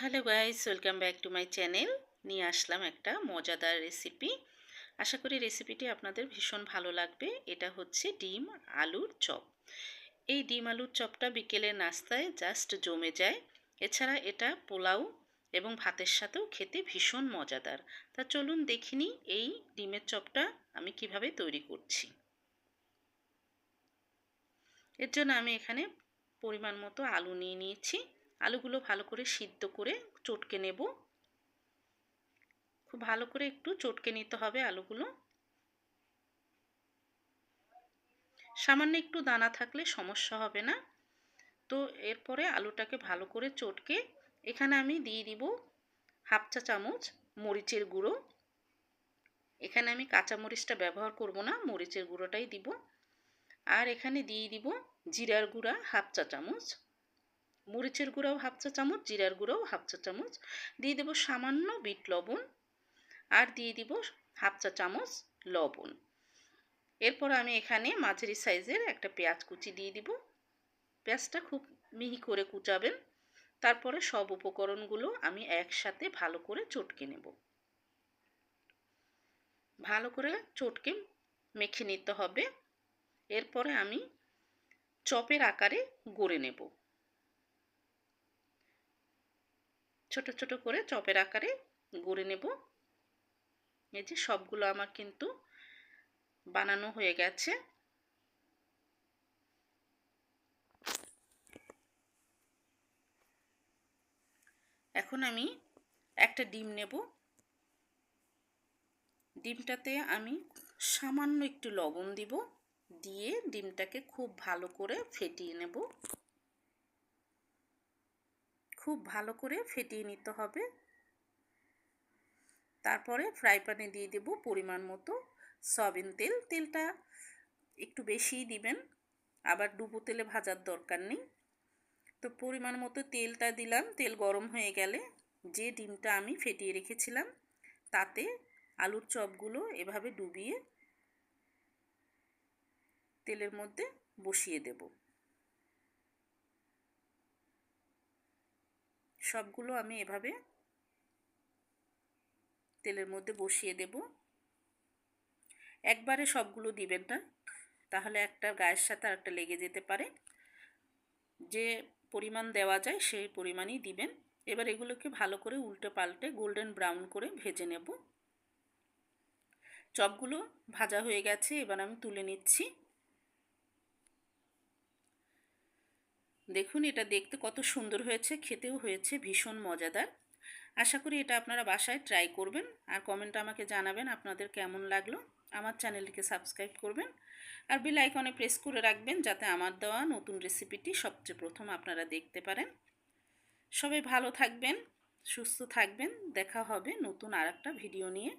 Hello guys, welcome back to my channel. নিয়ে আসলাম একটা মজাদার রেসিপি। আশা করি রেসিপিটি আপনাদের ভীষণ ভালো লাগবে। এটা হচ্ছে ডিম আলুর চপ। এই ডিম আলুর চপটা বিকেলের নাস্তায় জাস্ট জমে যায়। এছাড়া এটা পোলাও এবং ভাতের সাথেও খেতে ভীষণ মজাদার। তা চলুন দেখিনি এই ডিমের চপটা আমি কীভাবে তৈরি করছি। এর জন্য আমি এখানে পরিমাণ মতো আলু নিয়ে নিয়েছি। আলুগুলো ভালো করে সিদ্ধ করে চটকে নেব। খুব ভালো করে একটু চটকে নিতে হবে আলুগুলো। সামান্য একটু দানা থাকলে সমস্যা হবে না। তো এরপরে আলুটাকে ভালো করে চটকে এখানে আমি দিয়ে দিব হাফ চা চামচ মরিচের গুঁড়ো। এখানে আমি কাঁচা মরিচটা ব্যবহার করব না, মরিচের গুঁড়োটাই দিব। আর এখানে দিয়ে দিব জিরার গুঁড়া হাফ চা চামচ। মরিচের গুঁড়াও হাফ চা চামচ, জিরার গুঁড়াও হাফ চা চামচ। দিয়ে দেবো সামান্য বিট লবণ আর দিয়ে দিব হাফ চা চামচ লবণ। এরপর আমি এখানে মাঝারি সাইজের একটা পেঁয়াজ কুচি দিয়ে দিব। পেঁয়াজটা খুব মিহি করে কুচাবেন। তারপরে সব উপকরণগুলো আমি একসাথে ভালো করে চটকে নেব। ভালো করে চটকে মেখে নিতে হবে। এরপরে আমি চপের আকারে গড়ে নেব। ছোট ছোট করে চপের আকারে গড়ে নেব। এই যে সবগুলো আমার কিন্তু বানানো হয়ে গেছে। এখন আমি একটা ডিম নেব। ডিমটাতে আমি সামান্য একটু লবণ দিব। দিয়ে ডিমটাকে খুব ভালো করে ফেটিয়ে নেব। খুব ভালো করে ফেটিয়ে নিতে হবে। তারপরে ফ্রাই প্যানে দিয়ে দেব পরিমাণ মতো সয়াবিন তেল। তেলটা একটু বেশিই দিবেন, আবার ডুবো তেলে ভাজার দরকার নেই। তো পরিমাণ মতো তেলটা দিলাম, তেল গরম হয়ে গেলে যে ডিমটা আমি ফেটিয়ে রেখেছিলাম, তাতে আলুর চপগুলো এভাবে ডুবিয়ে তেলের মধ্যে বসিয়ে দেবো। সবগুলো আমি এভাবে তেলের মধ্যে বসিয়ে দেব। একবারে সবগুলো দিবেন না, তাহলে একটা গায়ের সাথে আরেকটা লেগে যেতে পারে। যে পরিমাণ দেওয়া যায় সেই পরিমাণই দিবেন। এবার এগুলোকে ভালো করে উল্টে পাল্টে গোল্ডেন ব্রাউন করে ভেজে নেব। চপগুলো ভাজা হয়ে গেছে, এবার আমি তুলে নিচ্ছি। দেখুন, এটা দেখতে কত সুন্দর হয়েছে, খেতেও হয়েছে, ভীষণ মজাদার। আশা করি এটা আপনারা বাসায় ট্রাই করবেন। আর কমেন্টে আমাকে জানাবেন আপনাদের কেমন লাগল। আমার চ্যানেলটিকে সাবস্ক্রাইব করবেন। আর বেল আইকনে প্রেস করে রাখবেন যাতে আমার দেওয়া নতুন রেসিপিটি সবচেয়ে প্রথম আপনারা দেখতে পারেন। সবাই ভালো থাকবেন, সুস্থ থাকবেন। দেখা হবে নতুন আর একটা ভিডিও নিয়ে।